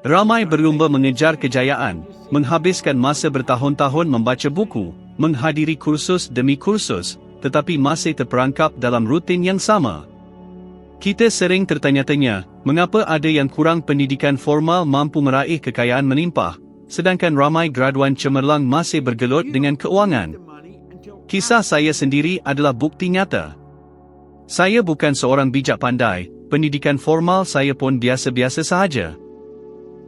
Ramai berlumba mengejar kejayaan, menghabiskan masa bertahun-tahun membaca buku, menghadiri kursus demi kursus, tetapi masih terperangkap dalam rutin yang sama. Kita sering tertanya-tanya, mengapa ada yang kurang pendidikan formal mampu meraih kekayaan melimpah, sedangkan ramai graduan cemerlang masih bergelut dengan keuangan. Kisah saya sendiri adalah bukti nyata. Saya bukan seorang bijak pandai, pendidikan formal saya pun biasa-biasa sahaja.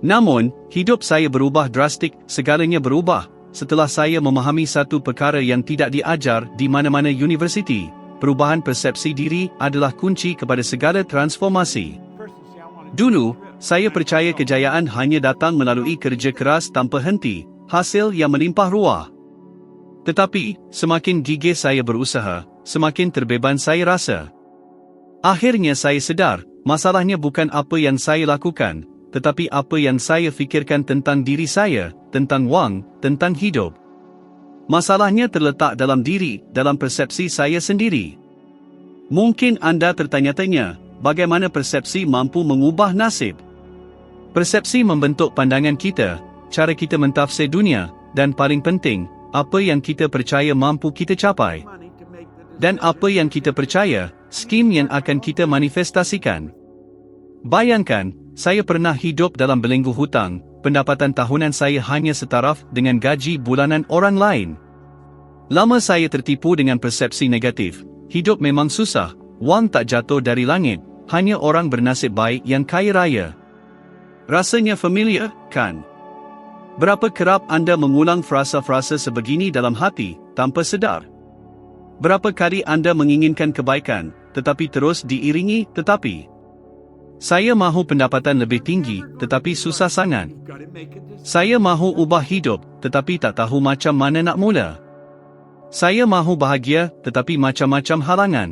Namun, hidup saya berubah drastik, segalanya berubah, setelah saya memahami satu perkara yang tidak diajar di mana-mana universiti. Perubahan persepsi diri adalah kunci kepada segala transformasi. Dulu, saya percaya kejayaan hanya datang melalui kerja keras tanpa henti, hasil yang melimpah ruah. Tetapi, semakin gigih saya berusaha, semakin terbeban saya rasa. Akhirnya saya sedar, masalahnya bukan apa yang saya lakukan, tetapi apa yang saya fikirkan tentang diri saya, tentang wang, tentang hidup. Masalahnya terletak dalam diri, dalam persepsi saya sendiri. Mungkin anda tertanya-tanya, bagaimana persepsi mampu mengubah nasib? Persepsi membentuk pandangan kita, cara kita mentafsir dunia, dan paling penting, apa yang kita percaya mampu kita capai. Dan apa yang kita percaya, skim yang akan kita manifestasikan. Bayangkan, saya pernah hidup dalam belenggu hutang, pendapatan tahunan saya hanya setaraf dengan gaji bulanan orang lain. Lama saya tertipu dengan persepsi negatif, hidup memang susah, wang tak jatuh dari langit, hanya orang bernasib baik yang kaya raya. Rasanya familiar, kan? Berapa kerap anda mengulang frasa-frasa sebegini dalam hati, tanpa sedar? Berapa kali anda menginginkan kebaikan, tetapi terus diiringi tetapi? Saya mahu pendapatan lebih tinggi, tetapi susah sangat. Saya mahu ubah hidup, tetapi tak tahu macam mana nak mula. Saya mahu bahagia, tetapi macam-macam halangan.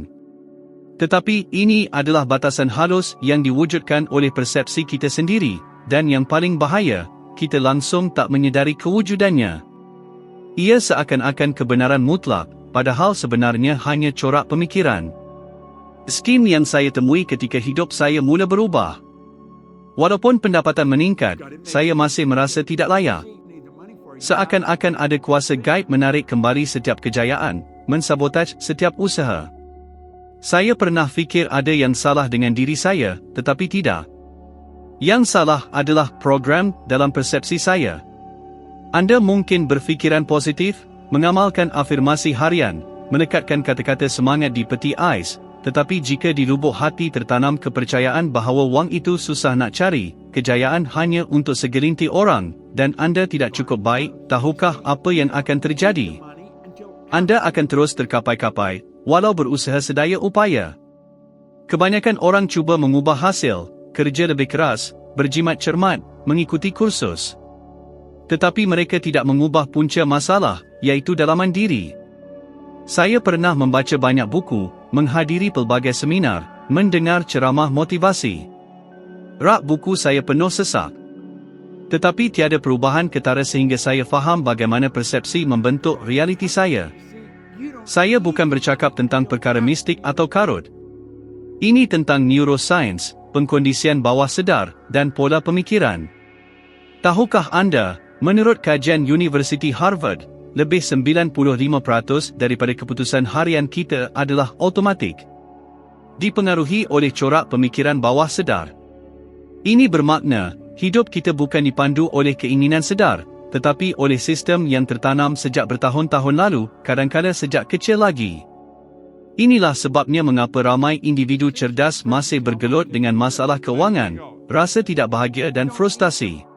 Tetapi ini adalah batasan halus yang diwujudkan oleh persepsi kita sendiri, dan yang paling bahaya, kita langsung tak menyedari kewujudannya. Ia seakan-akan kebenaran mutlak, padahal sebenarnya hanya corak pemikiran. Skim yang saya temui ketika hidup saya mula berubah. Walaupun pendapatan meningkat, saya masih merasa tidak layak. Seakan-akan ada kuasa gaib menarik kembali setiap kejayaan, mensabotaj setiap usaha. Saya pernah fikir ada yang salah dengan diri saya, tetapi tidak. Yang salah adalah program dalam persepsi saya. Anda mungkin berfikiran positif, mengamalkan afirmasi harian, menekatkan kata-kata semangat di peti ais, tetapi jika di lubuk hati tertanam kepercayaan bahawa wang itu susah nak cari, kejayaan hanya untuk segelintir orang, dan anda tidak cukup baik, tahukah apa yang akan terjadi? Anda akan terus terkapai-kapai, walau berusaha sedaya upaya. Kebanyakan orang cuba mengubah hasil, kerja lebih keras, berjimat cermat, mengikuti kursus. Tetapi mereka tidak mengubah punca masalah, iaitu dalaman diri. Saya pernah membaca banyak buku, menghadiri pelbagai seminar, mendengar ceramah motivasi. Rak buku saya penuh sesak. Tetapi tiada perubahan ketara sehingga saya faham bagaimana persepsi membentuk realiti saya. Saya bukan bercakap tentang perkara mistik atau karut. Ini tentang neuroscience, pengkondisian bawah sedar, dan pola pemikiran. Tahukah anda, menurut kajian University Harvard, lebih 95% daripada keputusan harian kita adalah automatik. Dipengaruhi oleh corak pemikiran bawah sedar. Ini bermakna, hidup kita bukan dipandu oleh keinginan sedar, tetapi oleh sistem yang tertanam sejak bertahun-tahun lalu, kadang-kadang sejak kecil lagi. Inilah sebabnya mengapa ramai individu cerdas masih bergelut dengan masalah keuangan, rasa tidak bahagia dan frustasi.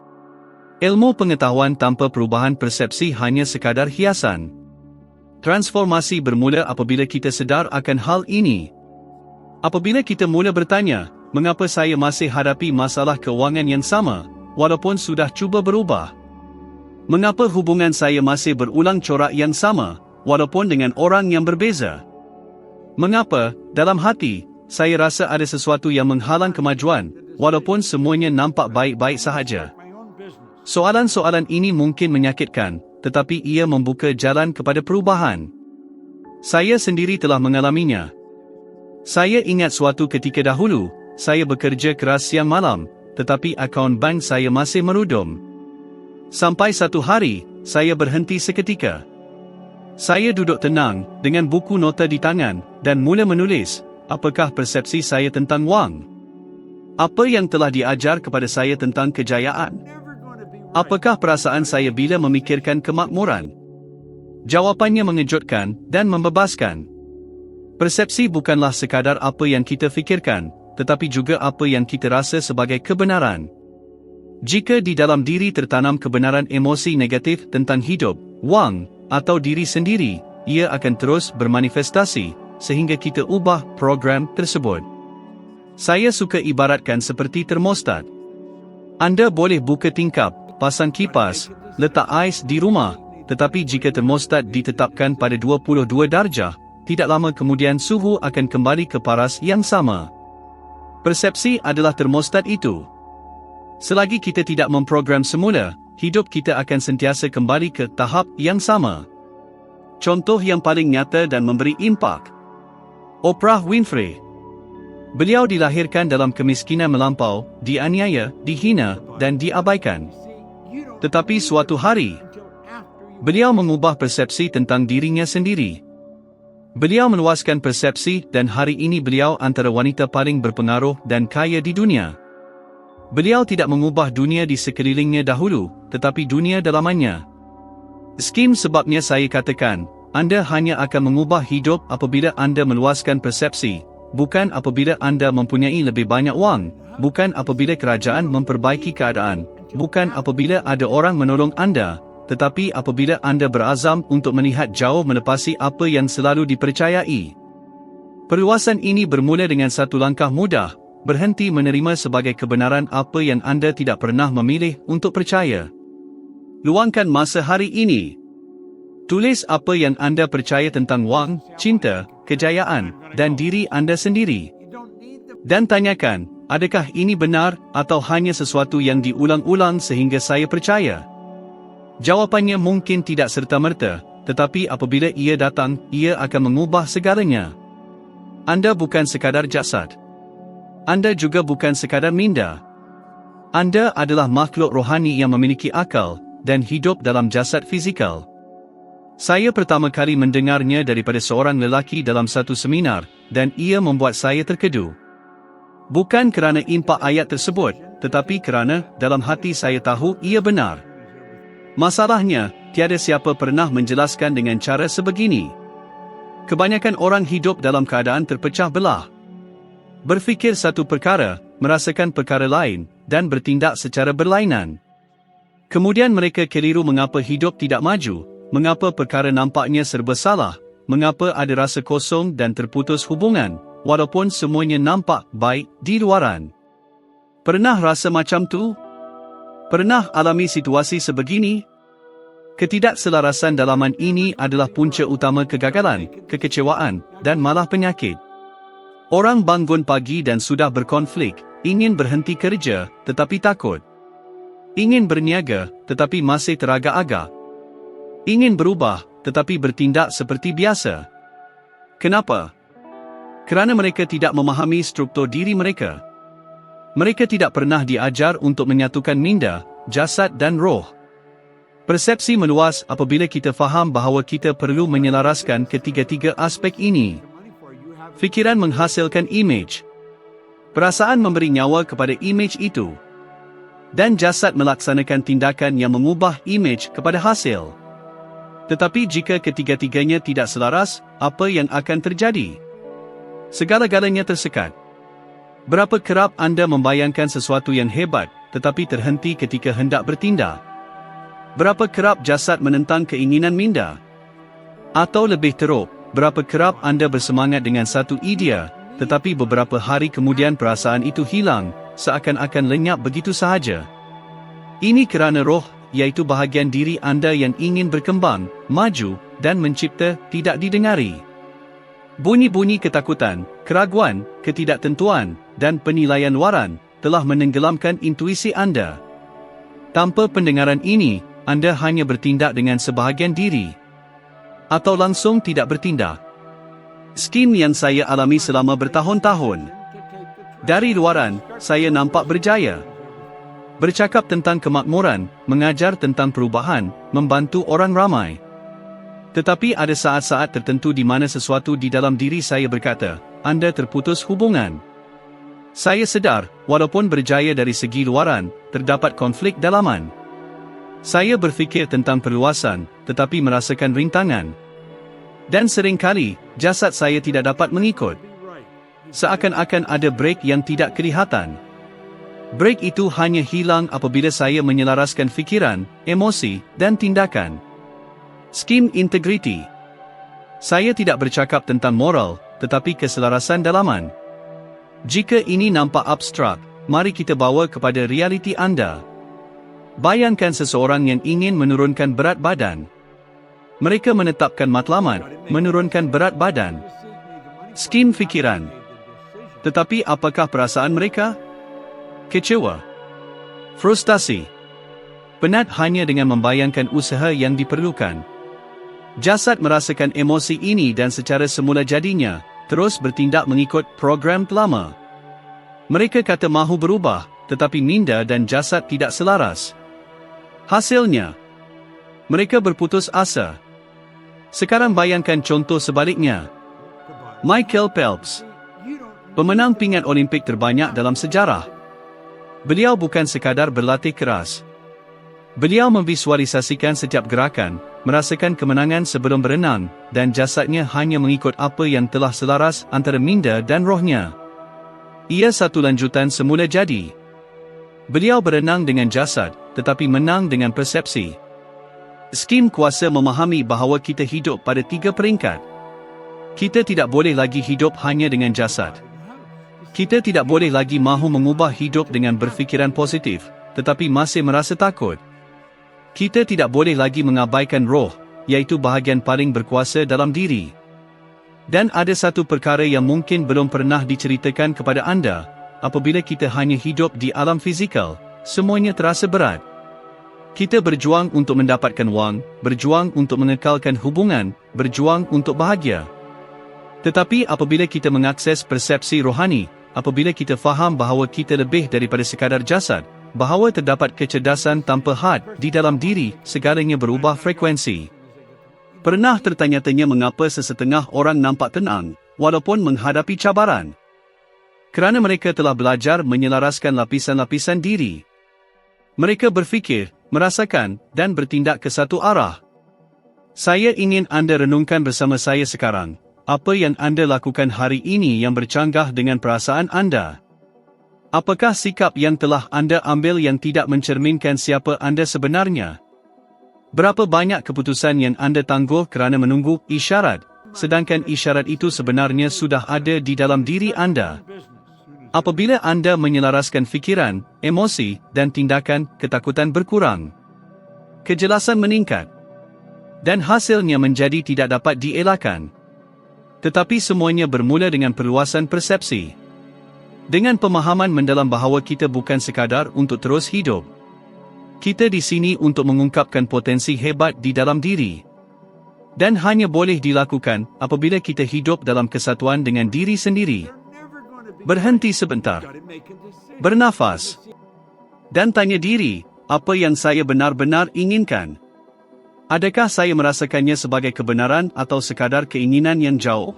Ilmu pengetahuan tanpa perubahan persepsi hanya sekadar hiasan. Transformasi bermula apabila kita sedar akan hal ini. Apabila kita mula bertanya, mengapa saya masih hadapi masalah keuangan yang sama, walaupun sudah cuba berubah? Mengapa hubungan saya masih berulang corak yang sama, walaupun dengan orang yang berbeza? Mengapa, dalam hati, saya rasa ada sesuatu yang menghalang kemajuan, walaupun semuanya nampak baik-baik sahaja? Soalan-soalan ini mungkin menyakitkan, tetapi ia membuka jalan kepada perubahan. Saya sendiri telah mengalaminya. Saya ingat suatu ketika dahulu, saya bekerja keras siang malam, tetapi akaun bank saya masih merudum. Sampai satu hari, saya berhenti seketika. Saya duduk tenang, dengan buku nota di tangan, dan mula menulis, apakah persepsi saya tentang wang? Apa yang telah diajar kepada saya tentang kejayaan? Apakah perasaan saya bila memikirkan kemakmuran? Jawapannya mengejutkan dan membebaskan. Persepsi bukanlah sekadar apa yang kita fikirkan, tetapi juga apa yang kita rasa sebagai kebenaran. Jika di dalam diri tertanam kebenaran emosi negatif tentang hidup, wang, atau diri sendiri, ia akan terus bermanifestasi sehingga kita ubah program tersebut. Saya suka ibaratkan seperti termostat. Anda boleh buka tingkap, pasang kipas, letak ais di rumah, tetapi jika termostat ditetapkan pada 22 darjah, tidak lama kemudian suhu akan kembali ke paras yang sama. Persepsi adalah termostat itu. Selagi kita tidak memprogram semula, hidup kita akan sentiasa kembali ke tahap yang sama. Contoh yang paling nyata dan memberi impak. Oprah Winfrey. Beliau dilahirkan dalam kemiskinan melampau, dianiaya, dihina dan diabaikan. Tetapi suatu hari, Beliau mengubah persepsi tentang dirinya sendiri. Beliau meluaskan persepsi dan hari ini beliau antara wanita paling berpengaruh dan kaya di dunia. Beliau tidak mengubah dunia di sekelilingnya dahulu, tetapi dunia dalamannya. Skim sebabnya saya katakan, anda hanya akan mengubah hidup apabila anda meluaskan persepsi, bukan apabila anda mempunyai lebih banyak wang, bukan apabila kerajaan memperbaiki keadaan, bukan apabila ada orang menolong anda, tetapi apabila anda berazam untuk melihat jauh melepasi apa yang selalu dipercayai. Perluasan ini bermula dengan satu langkah mudah, berhenti menerima sebagai kebenaran apa yang anda tidak pernah memilih untuk percaya. Luangkan masa hari ini. Tulis apa yang anda percaya tentang wang, cinta, kejayaan, dan diri anda sendiri. Dan tanyakan, adakah ini benar atau hanya sesuatu yang diulang-ulang sehingga saya percaya? Jawapannya mungkin tidak serta-merta, tetapi apabila ia datang, ia akan mengubah segalanya. Anda bukan sekadar jasad. Anda juga bukan sekadar minda. Anda adalah makhluk rohani yang memiliki akal dan hidup dalam jasad fizikal. Saya pertama kali mendengarnya daripada seorang lelaki dalam satu seminar dan ia membuat saya terkedu. Bukan kerana impak ayat tersebut, tetapi kerana dalam hati saya tahu ia benar. Masalahnya, tiada siapa pernah menjelaskan dengan cara sebegini. Kebanyakan orang hidup dalam keadaan terpecah belah. Berfikir satu perkara, merasakan perkara lain, dan bertindak secara berlainan. Kemudian mereka keliru mengapa hidup tidak maju, mengapa perkara nampaknya serba salah, mengapa ada rasa kosong dan terputus hubungan, walaupun semuanya nampak baik di luaran. Pernah rasa macam tu? Pernah alami situasi sebegini? Ketidakselarasan dalaman ini adalah punca utama kegagalan, kekecewaan, dan malah penyakit. Orang bangun pagi dan sudah berkonflik, ingin berhenti kerja, tetapi takut. Ingin berniaga, tetapi masih teragak-agak. Ingin berubah, tetapi bertindak seperti biasa. Kenapa? Kerana mereka tidak memahami struktur diri mereka. Mereka tidak pernah diajar untuk menyatukan minda, jasad dan roh. Persepsi meluas apabila kita faham bahawa kita perlu menyelaraskan ketiga-tiga aspek ini. Fikiran menghasilkan image. Perasaan memberi nyawa kepada image itu. Dan jasad melaksanakan tindakan yang mengubah image kepada hasil. Tetapi jika ketiga-tiganya tidak selaras, apa yang akan terjadi? Segala-galanya tersekat. Berapa kerap anda membayangkan sesuatu yang hebat, tetapi terhenti ketika hendak bertindak? Berapa kerap jasad menentang keinginan minda? Atau lebih teruk, berapa kerap anda bersemangat dengan satu idea, tetapi beberapa hari kemudian perasaan itu hilang, seakan-akan lenyap begitu sahaja? Ini kerana roh, iaitu bahagian diri anda yang ingin berkembang, maju, dan mencipta, tidak didengari. Bunyi-bunyi ketakutan, keraguan, ketidaktentuan, dan penilaian luaran telah menenggelamkan intuisi anda. Tanpa pendengaran ini, anda hanya bertindak dengan sebahagian diri. Atau langsung tidak bertindak. Skim yang saya alami selama bertahun-tahun. Dari luaran, saya nampak berjaya. Bercakap tentang kemakmuran, mengajar tentang perubahan, membantu orang ramai. Tetapi ada saat-saat tertentu di mana sesuatu di dalam diri saya berkata, anda terputus hubungan. Saya sedar, walaupun berjaya dari segi luaran, terdapat konflik dalaman. Saya berfikir tentang perluasan, tetapi merasakan rintangan. Dan seringkali, jasad saya tidak dapat mengikut. Seakan-akan ada break yang tidak kelihatan. Break itu hanya hilang apabila saya menyelaraskan fikiran, emosi, dan tindakan. Skim integriti. Saya tidak bercakap tentang moral, tetapi keselarasan dalaman. Jika ini nampak abstrak, mari kita bawa kepada realiti anda. Bayangkan seseorang yang ingin menurunkan berat badan. Mereka menetapkan matlamat, menurunkan berat badan. Skim fikiran. Tetapi apakah perasaan mereka? Kecewa. Frustasi. Penat hanya dengan membayangkan usaha yang diperlukan. Jasad merasakan emosi ini dan secara semula jadinya, terus bertindak mengikut program lama. Mereka kata mahu berubah, tetapi minda dan jasad tidak selaras. Hasilnya, mereka berputus asa. Sekarang bayangkan contoh sebaliknya. Michael Phelps, pemenang pingat Olimpik terbanyak dalam sejarah. Beliau bukan sekadar berlatih keras. Beliau memvisualisasikan setiap gerakan, merasakan kemenangan sebelum berenang, dan jasadnya hanya mengikut apa yang telah selaras antara minda dan rohnya. Ia satu lanjutan semula jadi. Beliau berenang dengan jasad, tetapi menang dengan persepsi. Skim kuasa memahami bahawa kita hidup pada tiga peringkat. Kita tidak boleh lagi hidup hanya dengan jasad. Kita tidak boleh lagi mahu mengubah hidup dengan berfikiran positif, tetapi masih merasa takut. Kita tidak boleh lagi mengabaikan roh, iaitu bahagian paling berkuasa dalam diri. Dan ada satu perkara yang mungkin belum pernah diceritakan kepada anda, apabila kita hanya hidup di alam fizikal, semuanya terasa berat. Kita berjuang untuk mendapatkan wang, berjuang untuk mengekalkan hubungan, berjuang untuk bahagia. Tetapi apabila kita mengakses persepsi rohani, apabila kita faham bahawa kita lebih daripada sekadar jasad, bahawa terdapat kecerdasan tanpa had di dalam diri, segalanya berubah frekuensi. Pernah tertanya-tanya mengapa sesetengah orang nampak tenang, walaupun menghadapi cabaran? Kerana mereka telah belajar menyelaraskan lapisan-lapisan diri. Mereka berfikir, merasakan, dan bertindak ke satu arah. Saya ingin anda renungkan bersama saya sekarang, apa yang anda lakukan hari ini yang bercanggah dengan perasaan anda. Apakah sikap yang telah anda ambil yang tidak mencerminkan siapa anda sebenarnya? Berapa banyak keputusan yang anda tangguh kerana menunggu isyarat, sedangkan isyarat itu sebenarnya sudah ada di dalam diri anda? Apabila anda menyelaraskan fikiran, emosi, dan tindakan, ketakutan berkurang. Kejelasan meningkat. Dan hasilnya menjadi tidak dapat dielakkan. Tetapi semuanya bermula dengan perluasan persepsi. Dengan pemahaman mendalam bahawa kita bukan sekadar untuk terus hidup. Kita di sini untuk mengungkapkan potensi hebat di dalam diri. Dan hanya boleh dilakukan apabila kita hidup dalam kesatuan dengan diri sendiri. Berhenti sebentar. Bernafas. Dan tanya diri, apa yang saya benar-benar inginkan? Adakah saya merasakannya sebagai kebenaran atau sekadar keinginan yang jauh?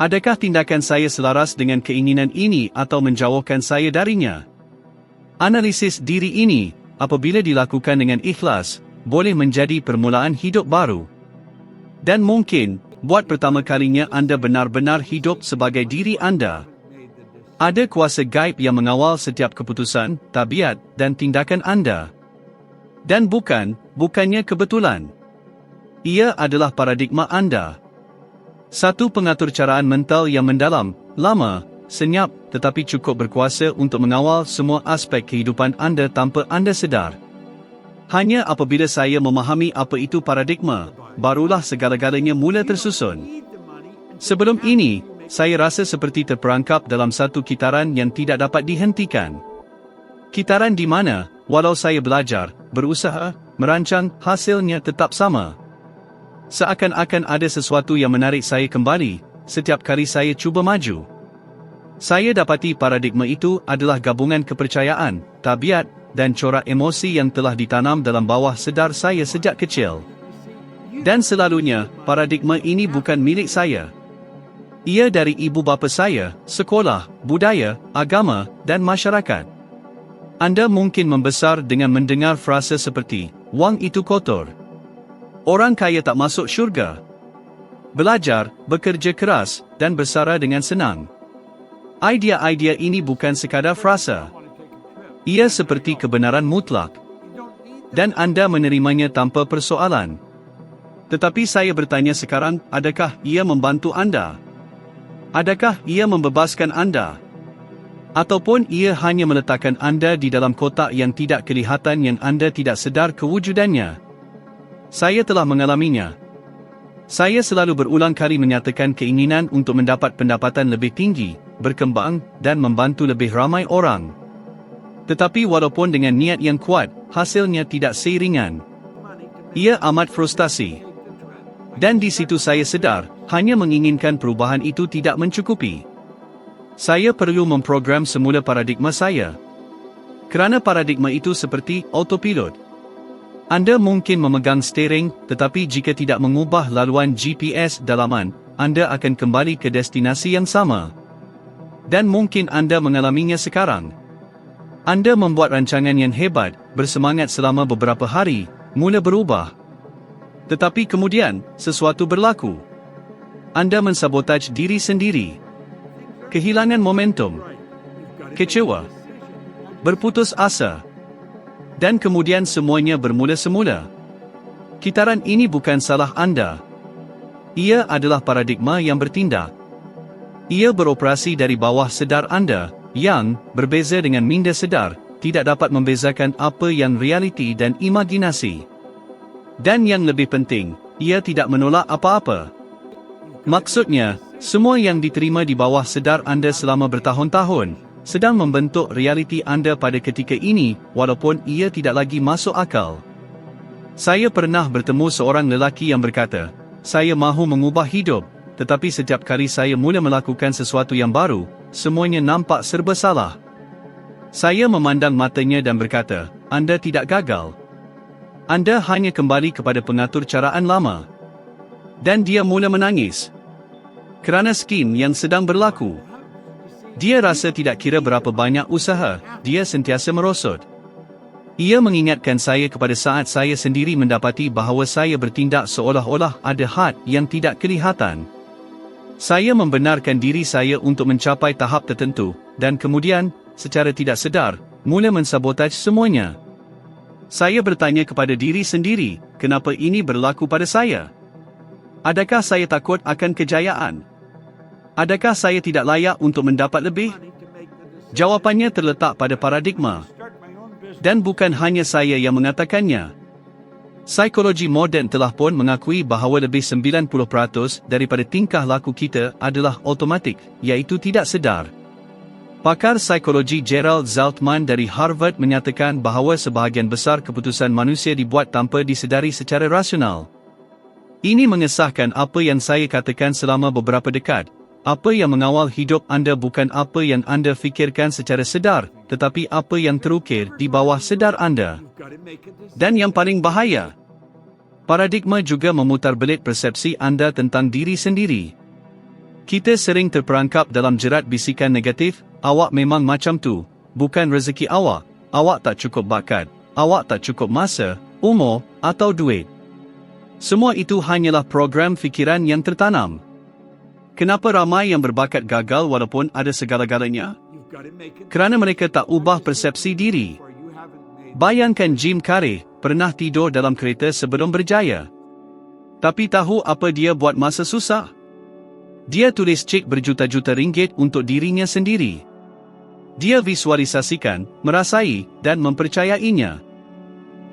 Adakah tindakan saya selaras dengan keinginan ini atau menjauhkan saya darinya? Analisis diri ini, apabila dilakukan dengan ikhlas, boleh menjadi permulaan hidup baru. Dan mungkin, buat pertama kalinya anda benar-benar hidup sebagai diri anda. Ada kuasa gaib yang mengawal setiap keputusan, tabiat, dan tindakan anda. Dan bukan, bukannya kebetulan. Ia adalah paradigma anda. Satu pengatur caraan mental yang mendalam, lama, senyap tetapi cukup berkuasa untuk mengawal semua aspek kehidupan anda tanpa anda sedar. Hanya apabila saya memahami apa itu paradigma, barulah segala-galanya mula tersusun. Sebelum ini, saya rasa seperti terperangkap dalam satu kitaran yang tidak dapat dihentikan. Kitaran di mana, walau saya belajar, berusaha, merancang, hasilnya tetap sama. Seakan-akan ada sesuatu yang menarik saya kembali, setiap kali saya cuba maju. Saya dapati paradigma itu adalah gabungan kepercayaan, tabiat, dan corak emosi yang telah ditanam dalam bawah sedar saya sejak kecil. Dan selalunya, paradigma ini bukan milik saya. Ia dari ibu bapa saya, sekolah, budaya, agama, dan masyarakat. Anda mungkin membesar dengan mendengar frasa seperti, wang itu kotor. Orang kaya tak masuk syurga. Belajar, bekerja keras, dan bersara dengan senang. Idea-idea ini bukan sekadar frasa. Ia seperti kebenaran mutlak. Dan anda menerimanya tanpa persoalan. Tetapi saya bertanya sekarang, adakah ia membantu anda? Adakah ia membebaskan anda? Ataupun ia hanya meletakkan anda di dalam kotak yang tidak kelihatan yang anda tidak sedar kewujudannya? Saya telah mengalaminya. Saya selalu berulang kali menyatakan keinginan untuk mendapat pendapatan lebih tinggi, berkembang, dan membantu lebih ramai orang. Tetapi walaupun dengan niat yang kuat, hasilnya tidak seiringan. Ia amat frustasi. Dan di situ saya sedar, hanya menginginkan perubahan itu tidak mencukupi. Saya perlu memprogram semula paradigma saya. Kerana paradigma itu seperti autopilot. Anda mungkin memegang steering, tetapi jika tidak mengubah laluan GPS dalaman, anda akan kembali ke destinasi yang sama. Dan mungkin anda mengalaminya sekarang. Anda membuat rancangan yang hebat, bersemangat selama beberapa hari, mula berubah, tetapi kemudian, sesuatu berlaku. Anda mensabotaj diri sendiri. Kehilangan momentum. Kecewa. Berputus asa. Dan kemudian semuanya bermula semula. Kitaran ini bukan salah anda. Ia adalah paradigma yang bertindak. Ia beroperasi dari bawah sedar anda, yang, berbeza dengan minda sedar, tidak dapat membezakan apa yang realiti dan imajinasi. Dan yang lebih penting, ia tidak menolak apa-apa. Maksudnya, semua yang diterima di bawah sedar anda selama bertahun-tahun, sedang membentuk realiti anda pada ketika ini, walaupun ia tidak lagi masuk akal. Saya pernah bertemu seorang lelaki yang berkata, saya mahu mengubah hidup, tetapi setiap kali saya mula melakukan sesuatu yang baru, semuanya nampak serba salah. Saya memandang matanya dan berkata, anda tidak gagal, anda hanya kembali kepada pengatur caraan lama. Dan dia mula menangis. Kerana skim yang sedang berlaku. Dia rasa tidak kira berapa banyak usaha, dia sentiasa merosot. Ia mengingatkan saya kepada saat saya sendiri mendapati bahawa saya bertindak seolah-olah ada had yang tidak kelihatan. Saya membenarkan diri saya untuk mencapai tahap tertentu, dan kemudian, secara tidak sedar, mula mensabotaj semuanya. Saya bertanya kepada diri sendiri, kenapa ini berlaku pada saya? Adakah saya takut akan kejayaan? Adakah saya tidak layak untuk mendapat lebih? Jawapannya terletak pada paradigma. Dan bukan hanya saya yang mengatakannya. Psikologi moden telah pun mengakui bahawa lebih 90% daripada tingkah laku kita adalah automatik, iaitu tidak sedar. Pakar psikologi Gerald Zaltman dari Harvard menyatakan bahawa sebahagian besar keputusan manusia dibuat tanpa disedari secara rasional. Ini mengesahkan apa yang saya katakan selama beberapa dekad. Apa yang mengawal hidup anda bukan apa yang anda fikirkan secara sedar, tetapi apa yang terukir di bawah sedar anda. Dan yang paling bahaya, paradigma juga memutar belit persepsi anda tentang diri sendiri. Kita sering terperangkap dalam jerat bisikan negatif, awak memang macam tu, bukan rezeki awak, awak tak cukup bakat, awak tak cukup masa, umur, atau duit. Semua itu hanyalah program fikiran yang tertanam. Kenapa ramai yang berbakat gagal walaupun ada segala-galanya? Kerana mereka tak ubah persepsi diri. Bayangkan Jim Carrey pernah tidur dalam kereta sebelum berjaya. Tapi tahu apa dia buat masa susah? Dia tulis cek berjuta-juta ringgit untuk dirinya sendiri. Dia visualisasikan, merasai, dan mempercayainya.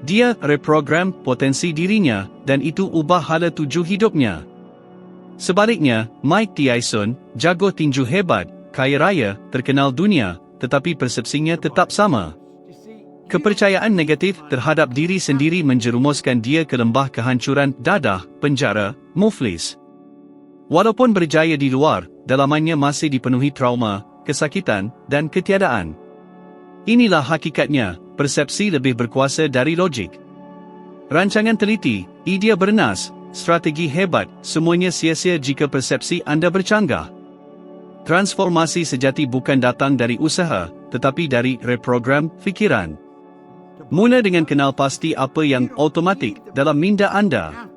Dia reprogram potensi dirinya, dan itu ubah hala tuju hidupnya. Sebaliknya, Mike Tyson, jago tinju hebat, kaya raya, terkenal dunia, tetapi persepsinya tetap sama. Kepercayaan negatif terhadap diri sendiri menjerumuskan dia ke lembah kehancuran dadah, penjara, muflis. Walaupun berjaya di luar, dalamannya masih dipenuhi trauma, kesakitan, dan ketiadaan. Inilah hakikatnya, persepsi lebih berkuasa dari logik. Rancangan teliti, idea bernas, strategi hebat, semuanya sia-sia jika persepsi anda bercanggah. Transformasi sejati bukan datang dari usaha, tetapi dari reprogram fikiran. Mula dengan kenal pasti apa yang automatik dalam minda anda.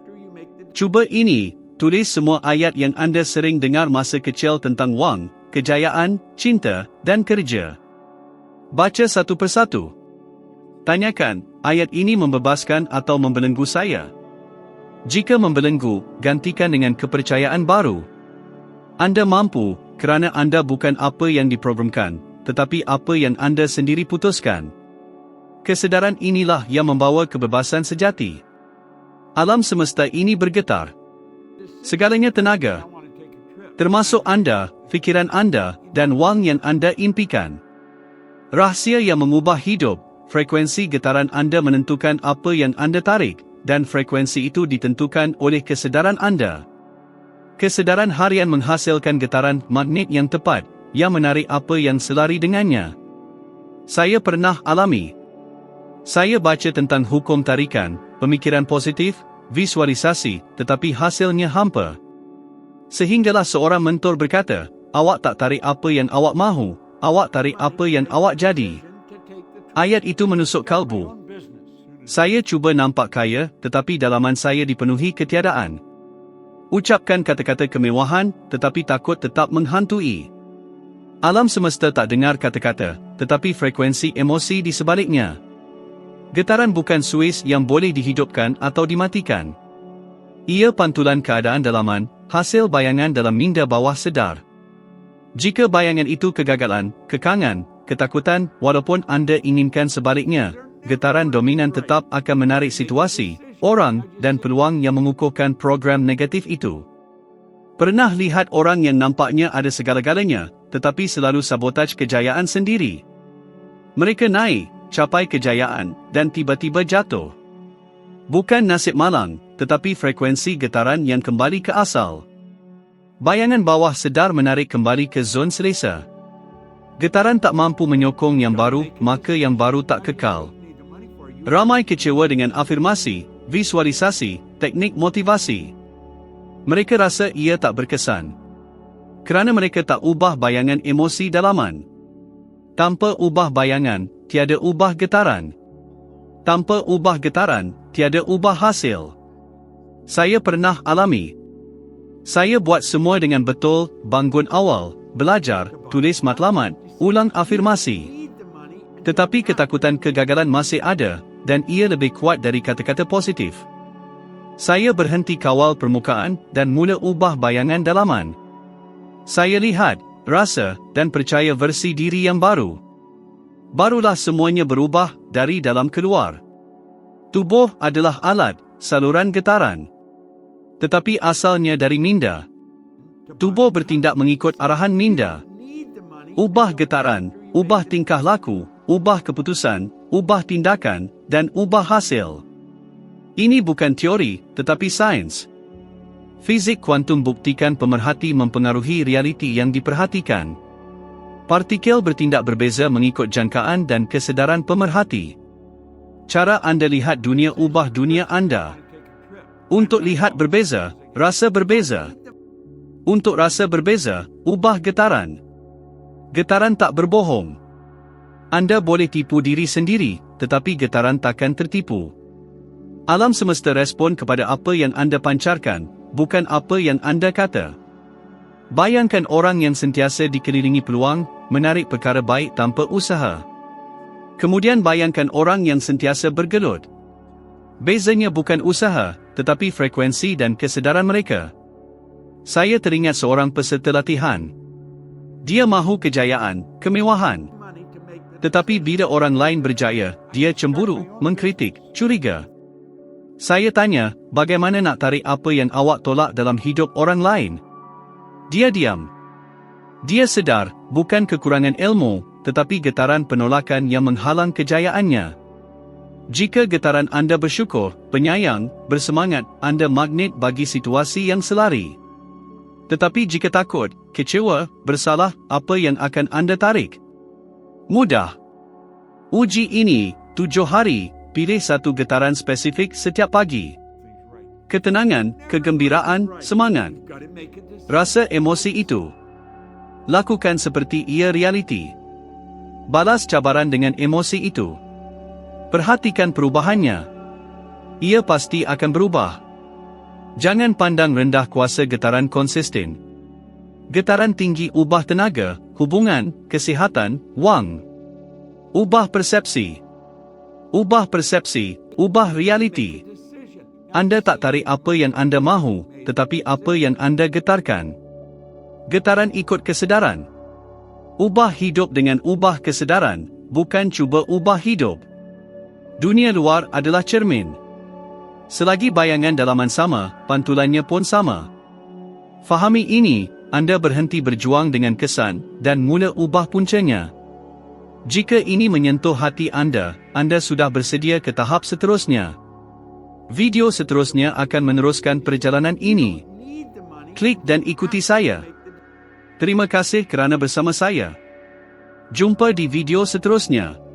Cuba ini, tulis semua ayat yang anda sering dengar masa kecil tentang wang, kejayaan, cinta, dan kerja. Baca satu persatu. Tanyakan, ayat ini membebaskan atau membelenggu saya? Jika membelenggu, gantikan dengan kepercayaan baru. Anda mampu, kerana anda bukan apa yang diprogramkan, tetapi apa yang anda sendiri putuskan. Kesedaran inilah yang membawa kebebasan sejati. Alam semesta ini bergetar. Segalanya tenaga. Termasuk anda, fikiran anda, dan wang yang anda impikan. Rahsia yang mengubah hidup, frekuensi getaran anda menentukan apa yang anda tarik, dan frekuensi itu ditentukan oleh kesedaran anda. Kesedaran harian menghasilkan getaran magnet yang tepat, yang menarik apa yang selari dengannya. Saya pernah alami. Saya baca tentang hukum tarikan, pemikiran positif, visualisasi, tetapi hasilnya hampa. Sehinggalah seorang mentor berkata, awak tak tarik apa yang awak mahu, awak tarik apa yang awak jadi. Ayat itu menusuk kalbu. Saya cuba nampak kaya, tetapi dalaman saya dipenuhi ketiadaan. Ucapkan kata-kata kemewahan, tetapi takut tetap menghantui. Alam semesta tak dengar kata-kata, tetapi frekuensi emosi di sebaliknya. Getaran bukan suis yang boleh dihidupkan atau dimatikan. Ia pantulan keadaan dalaman, hasil bayangan dalam minda bawah sedar. Jika bayangan itu kegagalan, kekangan, ketakutan, walaupun anda inginkan sebaliknya, getaran dominan tetap akan menarik situasi, orang, dan peluang yang mengukuhkan program negatif itu. Pernah lihat orang yang nampaknya ada segala-galanya, tetapi selalu sabotaj kejayaan sendiri. Mereka naik, capai kejayaan, dan tiba-tiba jatuh. Bukan nasib malang, tetapi frekuensi getaran yang kembali ke asal. Bayangan bawah sedar menarik kembali ke zon selesa. Getaran tak mampu menyokong yang baru, maka yang baru tak kekal. Ramai kecewa dengan afirmasi, visualisasi, teknik motivasi. Mereka rasa ia tak berkesan. Kerana mereka tak ubah bayangan emosi dalaman. Tanpa ubah bayangan, tiada ubah getaran. Tanpa ubah getaran, tiada ubah hasil. Saya pernah alami. Saya buat semua dengan betul, bangun awal, belajar, tulis matlamat, ulang afirmasi. Tetapi ketakutan kegagalan masih ada, dan ia lebih kuat dari kata-kata positif. Saya berhenti kawal permukaan dan mula ubah bayangan dalaman. Saya lihat, rasa, dan percaya versi diri yang baru barulah semuanya berubah dari dalam keluar. Tubuh adalah alat, saluran getaran. Tetapi asalnya dari minda. Tubuh bertindak mengikut arahan minda. Ubah getaran, ubah tingkah laku, ubah keputusan, ubah tindakan, dan ubah hasil. Ini bukan teori, tetapi sains. Fizik kuantum buktikan pemerhati mempengaruhi realiti yang diperhatikan. Partikel bertindak berbeza mengikut jangkaan dan kesedaran pemerhati. Cara anda lihat dunia ubah dunia anda. Untuk lihat berbeza, rasa berbeza. Untuk rasa berbeza, ubah getaran. Getaran tak berbohong. Anda boleh tipu diri sendiri, tetapi getaran takkan tertipu. Alam semesta respon kepada apa yang anda pancarkan, bukan apa yang anda kata. Bayangkan orang yang sentiasa dikelilingi peluang, menarik perkara baik tanpa usaha. Kemudian bayangkan orang yang sentiasa bergelut. Bezanya bukan usaha, tetapi frekuensi dan kesedaran mereka. Saya teringat seorang peserta latihan. Dia mahu kejayaan, kemewahan. Tetapi bila orang lain berjaya, dia cemburu, mengkritik, curiga. Saya tanya, bagaimana nak tarik apa yang awak tolak dalam hidup orang lain? Dia diam. Dia sedar, bukan kekurangan ilmu, tetapi getaran penolakan yang menghalang kejayaannya. Jika getaran anda bersyukur, penyayang, bersemangat, anda magnet bagi situasi yang selari. Tetapi jika takut, kecewa, bersalah, apa yang akan anda tarik? Mudah. Uji ini, Tujuh hari, pilih satu getaran spesifik setiap pagi. Ketenangan, kegembiraan, semangat. Rasa emosi itu. Lakukan seperti ia realiti. Balas cabaran dengan emosi itu. Perhatikan perubahannya. Ia pasti akan berubah. Jangan pandang rendah kuasa getaran konsisten. Getaran tinggi ubah tenaga, hubungan, kesihatan, wang. Ubah persepsi. Ubah persepsi, ubah realiti. Anda tak tarik apa yang anda mahu, tetapi apa yang anda getarkan. Getaran ikut kesedaran. Ubah hidup dengan ubah kesedaran, bukan cuba ubah hidup. Dunia luar adalah cermin. Selagi bayangan dalaman sama, pantulannya pun sama. Fahami ini, anda berhenti berjuang dengan kesan dan mula ubah puncanya. Jika ini menyentuh hati anda, anda sudah bersedia ke tahap seterusnya. Video seterusnya akan meneruskan perjalanan ini. Klik dan ikuti saya. Terima kasih kerana bersama saya. Jumpa di video seterusnya.